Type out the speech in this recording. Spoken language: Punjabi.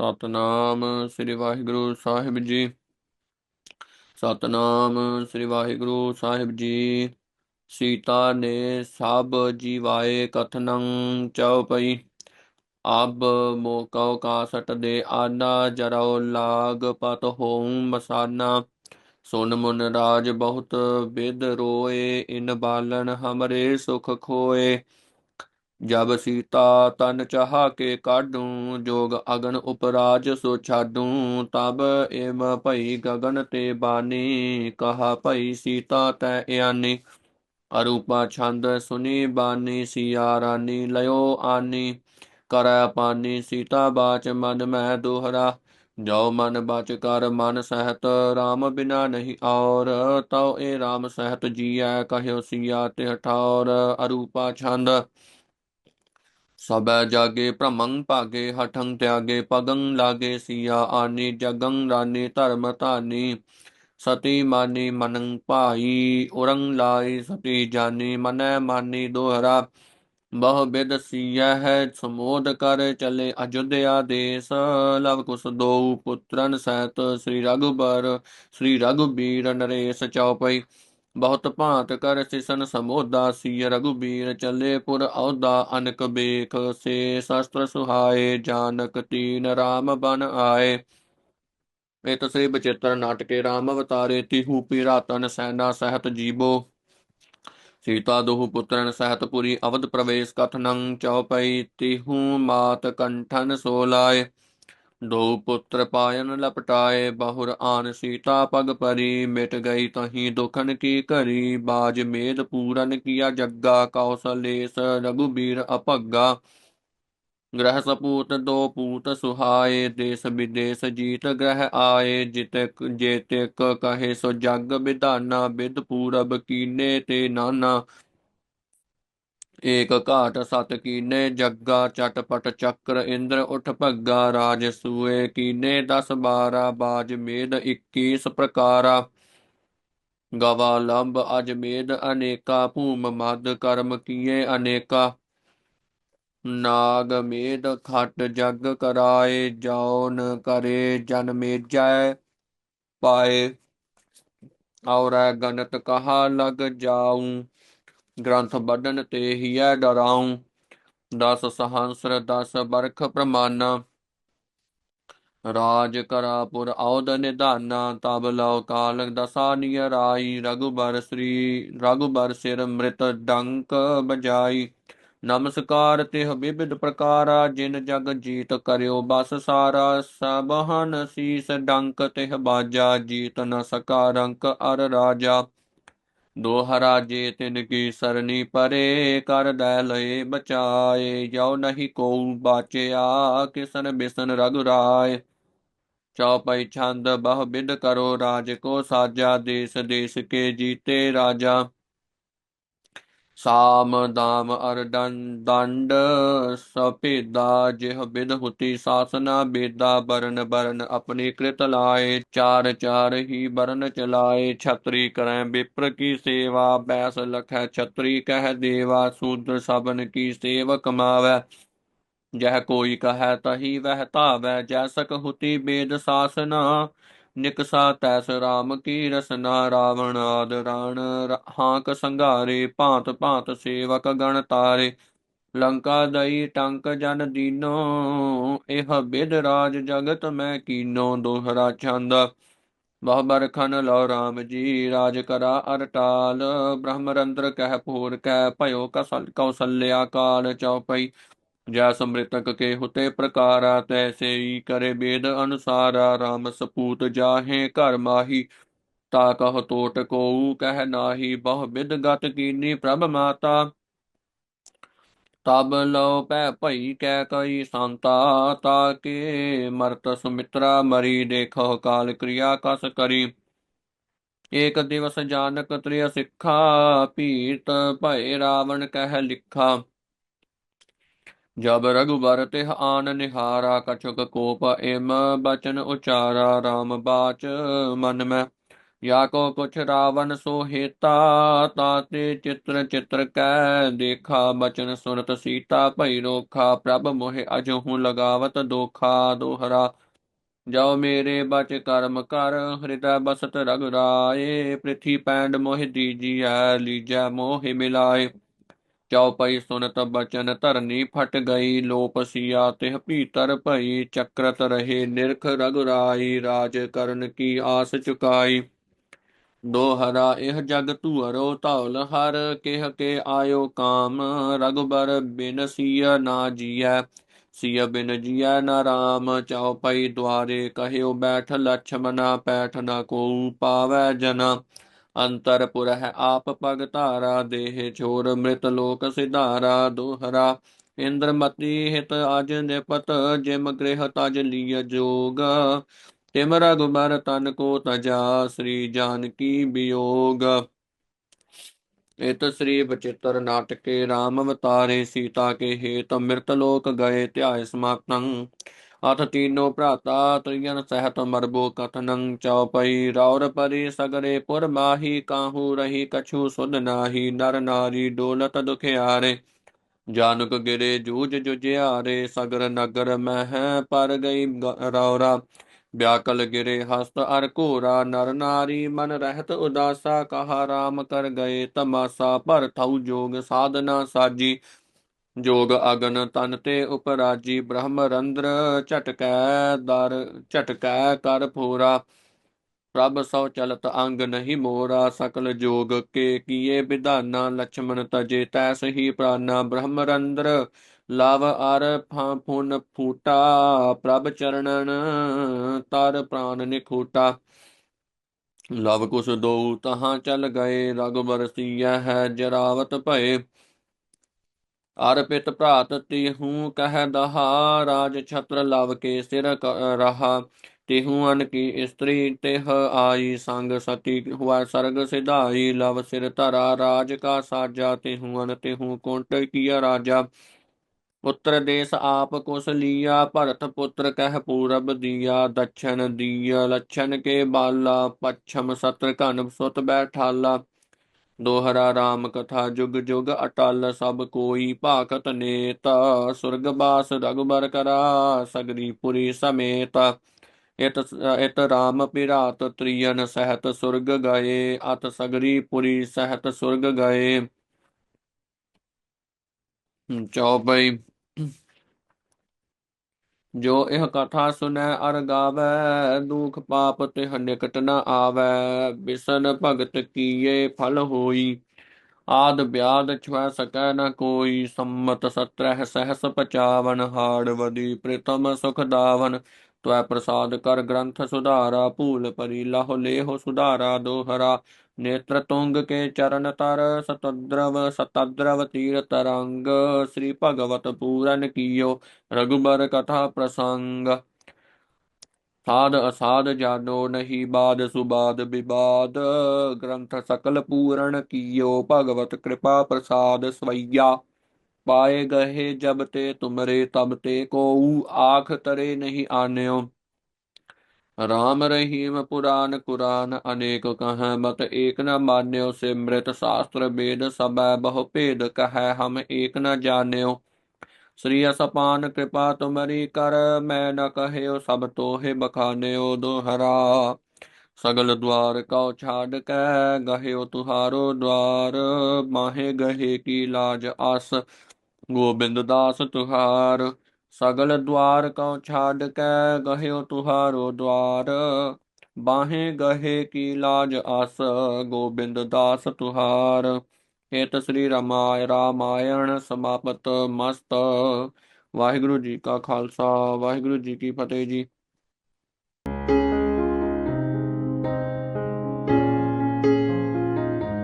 ਸਤਨਾਮ ਸ੍ਰੀ ਵਾਹਿਗੁਰੂ ਸਾਹਿਬ ਜੀ। ਸਤਨਾਮ ਸ੍ਰੀ ਵਾਹਿਗੁਰੂ ਸਾਹਿਬ ਜੀ। ਸੀਤਾ ਨੇ ਸਭ ਜੀਵਾਏ ਕਥਨੰ ਚਉਪਈ ਅਬ ਮੋਕਉ ਕਾਸਟ ਦੇ ਆਨਾ ਜਰਉ ਲਾਗ ਪਤ ਹੋਉ ਮਸਾਨਾ। ਸੁਨ ਮੁਨ ਰਾਜ ਬਹੁਤ ਬਿਦ ਰੋਏ, ਇਨ ਬਾਲਨ ਹਮਰੇ ਸੁਖ ਖੋਏ। ਜਬ ਸੀਤਾ ਤਨ ਚਾਹ ਕੇ ਕਾਢੂ, ਜੋਗ ਅਗਨ ਉਪਰਾਜ ਸੋ ਛਾਡੂ, ਤਬ ਏਮ ਭਈ ਗਗਨ ਤੇ ਬਾਨੀ, ਕਹਾ ਭਈ ਸੀਤਾ ਤੈ ਇਆਨੀ। ਅਰੂਪਾ ਛੰਦ ਸੁਨੀ ਬਾਨੀ ਸੀਆ ਰਾਨੀ ਲਿਓ ਆਨੀ। ਕਰੈ ਪਾਨੀ ਸੀਤਾ ਬਾਚ ਮਨ ਮੈਂ ਦੋਹਰਾ। ਜੋ ਮਨ ਬਚ ਕਰ ਮਨ ਸਹਿਤ RAM ਬਿਨਾ ਨਹੀਂ ਔਰ। ਤਉ ਏ RAM ਸਹਿਤ ਜੀਐ, ਕਹਿਓ ਸੀਆ ਤੇ ਠੌਰ ਅਰੂਪਾ ਛੰਦ ਸਬੈ ਜਾਗੇ ਭ੍ਰਮੰ ਭਾਗੇ, ਹਠੰ ਤਿਆਗੇ, ਪਗੰ ਲਾਗੇ ਸੀਆ, ਆਨੀ ਜਗੰ ਰਾਨੀ ਧਰਮ ਧਾਨੀ, ਸਤੀ ਮਾਨੀ ਮਨੰ ਭਾਈ, ਉਰੰ ਲਾਈ ਸਤੀ ਜਾਨੀ, ਮਨੈ ਮਾਨੀ ਦੋਹਰਾ, ਬਹੁ ਬਿਦ ਸੀਆ ਹੈ ਸਮੋਦ ਕਰ ਚਲੇ ਅਯੁਧਿਆ ਦੇਸ, ਲਵ ਕੁਸ ਦੋ ਪੁੱਤਰਨ ਸਹਿਤ, ਸ੍ਰੀ ਰਘੁਬਰ, ਸ੍ਰੀ ਰਘੁਬੀਰ ਨਰੇਸ਼ ਚਉਪਈ। ਬਹੁਤ ਭਾਂਤ ਕਰ ਸਿਸਨ ਸਮੋਦਾ ਸੀ ਰਘੁਬੀਰ ਚੱਲੇ ਪੁਰ ਔਦਾ ਅਨਕ ਬੇਖ। ਸੇ ਸ਼ਸਤਰ ਸੁਹਾਏ, ਜਾਨਕ ਤੀਨ ਰਾਮ ਬਨ ਆਏ। ਇਹ ਤਸਰੀ ਬਚਿੱਤਰ ਨਾਟਕੇ ਰਾਮ ਅਵਤਾਰੇ, ਤਿਹੂ ਪੀਰਾਤਨ ਸੈਨਾ ਸਹਿਤ ਜੀਬੋ ਸੀਤਾ ਦੋਹੁ ਪੁੱਤਰਨ ਸਹਿਤ ਪੁਰੀ ਅਵਧ ਪ੍ਰਵੇਸ਼ ਕਥਨੰ ਚਉਪਈ, ਤਿਹੂ ਮਾਤ ਕੰਠਨ ਸੋਲਾਏ ਦੋ ਪੁੱਤਰ ਪਾਇਨ ਲਪਟਾਏ ਬਹੁਰ ਆਨ ਸੀਤਾ ਪਗ ਪਰੀ, ਮਿਟ ਗਈ ਤਹੀਂ ਦੁਖਨ ਕੀ ਘਰੀ ਬਾਜ ਮੇਦ ਪੂਰਨ ਕੀਆ ਜੱਗਾ, ਕੌਸਲੇਸ ਰਘੁਬੀਰ ਅਭੱਗਾ। ਗ੍ਰਹ ਸਪੂਤ ਦੋ ਪੂਤ ਸੁਹਾਏ, ਦੇਸ ਵਿਦੇਸ ਜੀਤ ਗ੍ਰਹ ਆਏ। ਜਿਤਕ ਜੇਤਕ ਕਹੇ ਸੋ ਜਗ ਵਿਧਾਨਾ ਬਿਦ ਪੂਰਬ ਕੀਨੇ ਤੇ ਨਾਨਾ। ਏਕ ਘਾਟ ਸਤ ਕੀਨੇ, ਜੱਗਾ ਚਟਪਟ ਚੱਕਰ ਇੰਦਰ ਉਠ ਭੱਗਾ, ਰਾਜ ਸੂਏ ਕੀਨੇ 10 12 ਬਾਜ ਮੇਦ 21 ਪ੍ਰਕਾਰਾ। ਗਵਾ ਲੰਬ ਅਜ ਮੇਦ ਅਨੇਕਾ, ਭੂਮ ਮਦ ਕਰਮ ਕੀਏ ਅਨੇਕਾ। ਨਾਗ ਮੇਦ ਖਟ ਜਗ ਕਰਾਏ, ਜੌਨ ਕਰੇ, ਜਨ ਮੇਜੈ ਪਾਏ। ਔਰ ਗਨਤ ਕਹਾ, ਲਗ ਜਾਉ ਗ੍ਰੰਥ ਬਦਨ ਤੇ ਹੀਐ ਡਰਾਉ। ਦਸ ਸਹੰਸਰ, ਦਸ ਬਰਖ ਪ੍ਰਮਾਨਾ। ਰਾਜ ਕਰਾਪੁਰ ਔਦ ਨਿਧਾਨਾ। ਤਬ ਲਉ ਕਾਲ ਦਸਾ ਨਿਯਰਾਈ ਰਘੁਬਰ ਸ੍ਰੀ, ਰਘੁਬਰ ਸਿਰ ਮ੍ਰਿਤ ਡੰਕ ਬਜਾਈ। ਨਮਸਕਾਰ ਤਿਹ ਵਿਵਿਧ ਪ੍ਰਕਾਰਾ। ਜਿਨ ਜਗ ਜੀਤ ਕਰਿਓ ਬਸ ਸਾਰਾ। ਸਬਹਨ ਸੀਸ ਡੰਕ ਤਿਹ ਬਾਜਾ। ਜੀਤ ਨ ਸਕਾ ਰੰਕ ਅਰ ਰਾਜਾ। ਦੋਹਰਾ ਜੇ ਤਿਨ ਕੀ ਸਰਨੀ ਪਰੇ ਕਰ ਦੈ ਲਏ ਬਚਾਏ ਜੋ ਨਹੀਂ ਕੋ ਬਾਚਿਆ, ਕਿਸਨ ਬਿਸਨ ਰਘੁਰਾਏ ਚੌਪਈ ਛੰਦ ਬਹੁ ਬਿਦ ਕਰੋ ਰਾਜ ਕੋ ਸਾਜਾ, ਦੇਸ ਦੇਸ ਕੇ ਜੀਤੇ ਰਾਜਾ। ਸਾਮ ਦਾਮ ਅਰ ਦੰਡ ਸਪੇਦਾ ਜਿਹ ਬਿਦ ਹੁਤੀ ਸਾਸਨਾ ਬੇਦਾ ਬਰਨ ਬਰਨ ਆਪਣੀ ਕ੍ਰਿਤ ਲਾਏ, ਚਾਰ ਚਾਰ ਹੀ ਬਰਨ ਚਲਾਏ, ਛਤਰੀ ਕਰੈ ਵਿਪਰ ਕੀ ਸੇਵਾ, ਬੈਸ ਲਖੈ ਛਤਰੀ ਕਹਿ ਦੇਵਾ, ਸੂਦ ਸਬਨ ਕੀ ਸੇਵ ਕਮਾਵੈ ਜਹ ਕੋਈ ਕਹੈ ਤਹੀ ਵਹਿ ਧਾਵੈ ਜੈਸਕ ਹੁਤੀ ਬੇਦ ਸਾਸਨਾ। ਨਿਕਸਾ ਤੈਸ ਰਾਮ ਕੀ ਰਸਨਾ ਰਾਵਣ ਆਦ ਰਾਣ। ਹਾਂਕ ਸੰਘਾਰੇ ਭਾਂਤ ਭਾਂਤ ਸੇਵਕ ਗਣ ਤਾਰੇ। ਲੰਕਾ ਦਈ ਟੰਕ ਜਨ ਦੀਨੋ, ਇਹ ਬਿਦ ਰਾਜ ਜਗਤ ਮੈਂ ਕੀਨੋ ਦੋਹਰਾ ਛੰਦ ਬਹੁ ਬਰਖਨ ਲਓ ਰਾਮ ਜੀ, ਰਾਜ ਕਰਾ ਅਰਟਾਲ। ਬ੍ਰਹਮਰੰਦਰ ਕਹਿ ਪੂਰ ਕਹਿ ਭਇਓ ਕਸਲ ਕੌਸਲਿਆ ਕਾਲ ਚਉਪਈ। ਜੈ ਸਮ੍ਰਿਤਕ ਕੇ ਹੁਤੇ ਪ੍ਰਕਾਰਾ ਤੈਸੇ ਹੀ ਕਰੇ ਬੇਦ ਅਨੁਸਾਰਾ RAM ਸਪੂਤ ਜਾਹੇ ਘਰ ਮਾਹੀ। ਤਾ ਕਹ ਟੋਟ ਕੋਉ ਕਹਿ ਨਾਹੀ, ਬਹੁ ਬਿਦ ਗਤ ਕੀਨੀ ਪ੍ਰਭ ਮਾਤਾ। ਤਬ ਲਉ ਪੈ ਭਈ ਕੈ ਕਈ ਸੰਤਾ ਤਾਕੇ ਮਰਤ ਸੁਮਿਤਰਾ ਮਰੀ ਦੇਖੋ ਕਾਲ ਕ੍ਰਿਆ ਕਸ ਕਰੀ। ਏਕ ਦਿਵਸ ਜਾਨਕ ਤ੍ਰਿਯ ਸਿੱਖਾ ਪੀਤ ਭਏ ਰਾਵਣ ਕਹਿ ਲਿਖਾ। ਜਬ ਰਗੁਬਰ ਤਿਹ ਆਨ ਨਿਹਾਰਾ ਕਛੁਕ ਕੋਪ ਇਮ ਬਚਨ ਉਚਾਰਾ ਰਾਮ ਬਾਚ ਮਨ ਮੈਂ। ਯਾ ਕੋ ਕੁਛ ਰਾਵਨ ਸੋ ਹੇਤਾ ਤਾਤੇ ਚਿਤ੍ਰ ਚਿਤ੍ਰ ਕੈ ਦੇਖਾ ਬਚਨ ਸੁਨਤ ਸੀਤਾ, ਭਈ ਰੋਖਾ ਪ੍ਰਭ ਮੋਹਿ ਅਜਹੂ ਲਗਾਵਤ ਦੋਖਾ ਦੋਹਰਾ। ਜਾਉ ਮੇਰੇ ਬਚ ਕਰਮ ਕਰ, ਹਿਰਦੈ ਬਸਤ ਰਗ ਰਾਏ, ਪ੍ਰਿਥੀ ਪੈਂਡ ਮੋਹਿ ਦੀਜੀ ਐ ਲੀਜੈ ਮੋਹਿ ਮਿਲਾਏ। ਚੌਪਈ ਸੁਨਤ ਬਚਨ ਧਰਨੀ ਫਟ ਗਈ, ਲੋਪ ਸਿਆ ਤਿਹ ਭੀਤਰ ਭਈ, ਚਕਰਤ ਰਹੇ ਨਿਰਖ ਰਗੁਰਾਈ ਰਾਜ ਕਰਨ ਕੀ ਆਸ ਚੁਕਾਈ। ਦੋਹਰਾ ਇਹ ਜਗ ਧੂਰੋ ਧੌਲ ਹਰ, ਕਿਹ ਕੇ ਆਇਓ ਕਾਮ ਰਗਬਰ ਬਿਨ ਸਿਆ ਨਾ ਜੀਐ। ਸਿਆ ਬਿਨ ਜੀਐ ਨਾ ਰਾਮ ਚੌਪਈ ਦੁਆਰੇ, ਕਹਿਓ ਬੈਠ ਲਛਮਨਾ, ਪੈਠ ਨਾ ਕੋ ਪਾਵੈ ਜਨਾ। ਅੰਤਰ ਪੁਰਹ ਆਪ ਪਗ ਧਾਰਾ, ਦੇਹ ਛੋਰ ਮ੍ਰਿਤ ਲੋਕ ਸਿਧਾਰਾ, ਦੋਹਰਾ ਇੰਦਰਮਤੀ ਹਿਤ ਅਜ ਨਿਪਤ, ਜਿਮ ਗ੍ਰਹਿ ਤਜ ਲੀਯ ਜੋਗ। ਤਿਮ ਰਗੁਬਰ ਤਨ ਕੋ ਤਜਾ, ਸ੍ਰੀ ਜਾਨਕੀ ਬਿਯੋਗ। ਇਤ ਸ੍ਰੀ ਬਚਿੱਤਰ ਨਾਟਕੇ RAM ਅਵਤਾਰੇ ਸੀਤਾ ਕੇ ਹੇਤ ਅੰਮ੍ਰਿਤ ਲੋਕ ਗਏ ਧਿਆਇ ਸਮਾਪਤੰ। ਅਥ ਤੀਨੋ ਭਰਾਤਾ, ਤ੍ਰਿਯਨ ਸਹਿਤ ਮਰਬੋ ਕਥਨੰ ਚਉਪਈ, ਰੌਰ ਪਰੀ ਸਗਰੇ ਪੁਰ ਮਾਹੀ, ਕਾਹੂ ਰਹੀ ਕਛੂ ਸੁਨ ਨਾਹੀ, ਨਰ ਨਾਰੀ ਡੋਲਤ ਦੁਖਿਆਰੇ। ਜਾਨਕ ਗਿਰੇ ਜੂਜ ਜੁਝਿਆਰੇ, ਸਗਰ ਨਗਰ ਮਹ ਪਰ ਗਈ ਰੌਰਾ। ਬਿਆਕਲ ਗਿਰੇ ਹਸਤ ਅਰ ਘੋਰਾ, ਨਰ ਨਾਰੀ ਮਨ ਰਹਿਤ ਉਦਾਸਾ, ਕਹਾ ਰਾਮ ਕਰ ਗਏ ਤਮਾਸਾ ਭਰ ਥਉ ਜੋਗ ਸਾਧਨਾ ਸਾਜੀ। जोग साधना साजी जोग अगन तन ते उपराजी ब्रह्म रंद्र झटकै दर झटकै कर फोरा प्रभ सौ चलत अंग नहीं मोरा सकल जोग के किए विधाना लक्ष्मण तजे तैस ही प्राणा ब्रह्मरंद्र लाव आर फुन फूटा प्रभ चरणन तर प्राण निखूटा लव कुश दो तहाँ चल गए रघुबर सिया है जरावत ਅਰਪਿਤ ਭਰਾਤ ਤਿਹੂ ਕਹਿ ਦਹਾ, ਰਾਜ ਛਤਰ ਲਵ ਕੇ ਸਿਰ ਰਹਾ। ਤਿਹੂ ਅਨ ਕੀ ਇਸਤਰੀ ਤਿਹ ਆਈ, ਸੰਗ ਸਤੀ ਹੁਆ ਸਰਗ ਸਿਧਾਈ। ਲਵ ਸਿਰ ਧਰਾ, ਰਾਜ ਕਾ ਸਾਜਾ। ਤਿਹੂ ਅਨ ਤਿਹੂ ਕੁੰਟ ਕੀਆ ਰਾਜਾ। ਪੁੱਤਰ ਦੇਸ ਆਪ ਕੁਸ ਲੀਆ, ਭਰਤ ਪੁੱਤਰ ਕਹਿ ਪੂਰਬ ਦੀਆ। ਦਛਣ ਦੀਆ ਲਛਣ ਕੇ ਬਾਲਾ, ਪਛਮ ਸਤਰ ਘਨ ਸੁਤ ਬੈਠਾਲਾ ਦੋਹਰਾ RAM ਕਥਾ ਜੁਗ ਜੁਗ ਅਟਲ ਸਭ ਕੋਈ ਭਾਕਤ ਨੇਤਾ, ਸੁਰਗ ਬਾਸ ਰਗਬਰ ਕਰਾ ਸਗਰੀ ਪੁਰੀ ਸਮੇਤ। ਇਤ ਇਤ RAM ਪਿਰਾਤ ਤ੍ਰਿਯਨ ਸਹਿਤ ਸੁਰਗ ਗਏ, ਅਤ ਸਗਰੀ ਪੁਰੀ ਸਹਿਤ ਸੁਰਗ ਗਏ। ਚੌਪਈ ਜੋ ਇਹ ਕਥਾ ਸੁਨੈ ਅਰ ਗਾਵੈ, ਦੁਖ ਪਾਪ ਤੇ ਨਿਕਟ ਨਾ ਆਵੈ, ਬਿਸਨ ਭਗਤ ਕੀਏ ਫਲ ਹੋਈ। ਆਦ ਬਿਆਦ ਛੁਐ ਸਕੈ ਨ ਕੋਈ, ਸੰਮਤ ਸਤਰਹਿ ਸਹਸ ਪਚਾਵਨ, ਹਾੜ ਵਦੀ ਪ੍ਰਿਤਮ ਸੁਖ ਦਾਵਨ। ਤਵੈ ਪ੍ਰਸਾਦ ਕਰ ਗ੍ਰੰਥ ਸੁਧਾਰਾ, ਭੂਲ ਪਰੀ ਲਾਹ ਲੇਹ ਸੁਧਾਰਾ, ਦੋਹਰਾ। ਨੇਤਰ ਤੁੰਗ ਕੇ ਚਰਨ ਤਰ, ਸਤਦਰਵ ਸਤਦਰਵ ਤੀਰ ਤਰੰਗ। ਸ੍ਰੀ ਭਗਵਤ ਪੂਰਨ ਕੀਓ ਰਗੁਬਰ ਕਥਾ ਪ੍ਰਸੰਗ। ਸਾਧ ਅਸਾਧ ਜਾਨੋ ਨਹੀਂ ਬਾਦ, ਸੁਬਾਦ ਵਿਵਾਦ ਗ੍ਰੰਥ ਸਕਲ ਪੂਰਨ ਕੀਓ, ਭਗਵਤ ਕਿਰਪਾ ਪ੍ਰਸਾਦ ਸਵਈਆ। ਪਾਏ ਗਏ ਜਬ ਤੇ ਤੁਮਰੇ ਤਬ ਤੇ ਕੋਊ ਆਖ ਤਰੇ ਨਹੀਂ ਆਨਿਓ। ਰਾਮ ਰਹੀਮ ਪੁਰਾਨ ਕੁਰਾਨ, ਅਨੇਕ ਕਹੈ ਮਤ ਏਕ ਨ ਮਾਨਿਓ। ਸਿਮ੍ਰਿਤ ਸ਼ਾਸਤਰ ਵੇਦ ਸਭੈ ਬਹੁ ਭੇਦ ਕਹੈ, ਹਮ ਏਕ ਨ ਜਾਣਿਓ। ਸ੍ਰੀ ਅਸਪਾਨ ਕਿਰਪਾ ਤੁਮਰੀ ਕਰ, ਮੈਂ ਨ ਕਹਿਓ ਸਭ ਤੋਹੇ ਬਖਾਨਿਓ ਦੁਹਰਾ। ਸਗਲ ਦਵਾਰ ਕਉ ਛਾੜ ਕੈ ਗਹਿਓ ਤੁਹਾਰੋ ਦਵਾਰ ਮਾਹੇ ਗਹੇ ਕੀ ਲਾਜ ਆਸ। ਗੋਬਿੰਦ ਦਾਸ ਤੁਹਾਰ, ਸਗਲ ਦਵਾਰ ਕਉ ਛਾੜ ਕੈ ਗਹਿਓ ਤੁਹਾਰੋ ਦਵਾਰ। ਬਾਹੇ ਗਹੇ ਕੀ ਲਾਜ ਆਸ, ਗੋਬਿੰਦ ਦਾਸ ਤੁਹਾਰ। ਹੇਤ ਸ੍ਰੀ ਰਮਾਇ, ਰਾਮਾਇਣ ਸਮਾਪਤ ਮਸਤ। ਵਾਹਿਗੁਰੂ ਜੀ ਕਾ ਖਾਲਸਾ, ਵਾਹਿਗੁਰੂ ਜੀ ਕੀ ਫਤਿਹ ਜੀ।